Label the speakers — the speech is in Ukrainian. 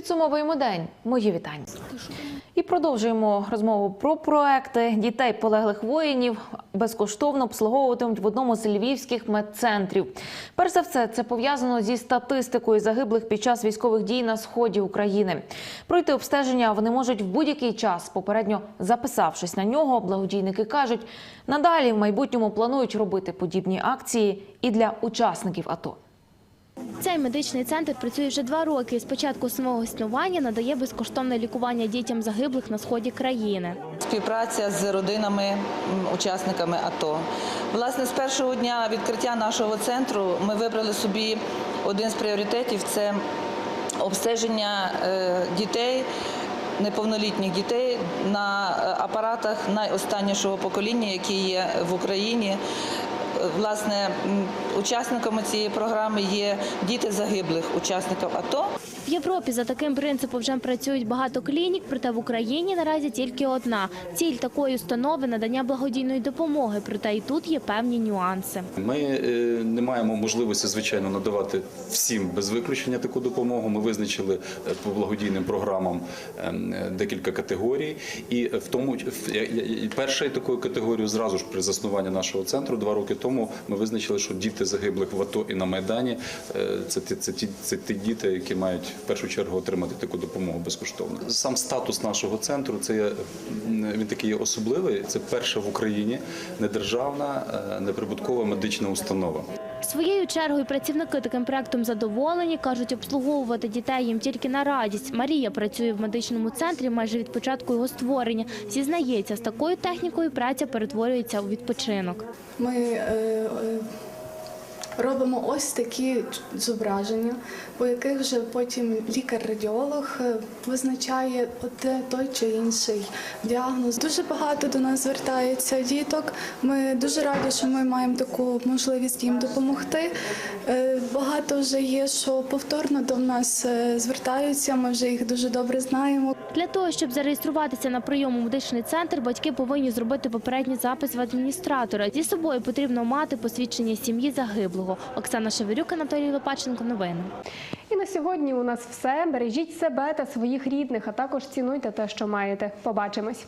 Speaker 1: Підсумовуємо день. Мої вітання. І продовжуємо розмову про проекти дітей полеглих воїнів безкоштовно обслуговуватимуть в одному з львівських медцентрів. Перш за все, це пов'язано зі статистикою загиблих під час військових дій на сході України. Пройти обстеження вони можуть в будь-який час, попередньо записавшись на нього. Благодійники кажуть, надалі в майбутньому планують робити подібні акції і для учасників АТО.
Speaker 2: Цей медичний центр працює вже два роки. З початку свого існування надає безкоштовне лікування дітям загиблих на сході країни.
Speaker 3: Співпраця з родинами, учасниками АТО. Власне, з першого дня відкриття нашого центру ми вибрали собі один з пріоритетів це обстеження е, дітей. Неповнолітніх дітей на е, апаратах найостаннішого покоління, які є в Україні. Власне, учасниками цієї програми є діти загиблих учасників АТО.
Speaker 2: В Європі за таким принципом вже працюють багато клінік, проте в Україні наразі тільки одна. Ціль такої установи надання благодійної допомоги, проте і тут є певні нюанси.
Speaker 4: Ми е, не маємо можливості, звичайно, надавати всім без виключення таку допомогу. Ми визначили е, по благодійним програмам ем, декілька категорій, і в тому першою такою категорією зразу ж при заснуванні нашого центру два роки тому ми визначили, що діти загиблих в АТО і на майдані е, це ті, це ті, це ті діти, які мають в першу чергу отримати таку допомогу безкоштовно. Сам статус нашого центру це є, він такий є особливий. Це перша в Україні недержавна е, неприбуткова медична установа.
Speaker 2: Своєю чергою працівники таким проектом задоволені, кажуть, обслуговувати дітей їм тільки на радість. Марія працює в медичному центрі майже від початку його створення. Зізнається, з такою технікою праця перетворюється у відпочинок.
Speaker 5: Ми 哎 робимо ось такі зображення, по яких вже потім лікар-радіолог е, визначає той чи інший діагноз. Дуже багато до нас звертається діток. Ми дуже раді, що ми маємо таку можливість їм допомогти. Е, Багато вже є, що повторно до нас е, звертаються. Ми вже їх дуже добре знаємо.
Speaker 2: Для того, щоб зареєструватися на прийом у медичний центр, батьки повинні зробити попередній запис в адміністратора. Зі собою потрібно мати посвідчення сім'ї загиблого. Оксана Шеверюк, Анатолій Лопаченко. Новини.
Speaker 6: І на сьогодні у нас все. Бережіть себе та своїх рідних, а також цінуйте те, що маєте. Побачимось.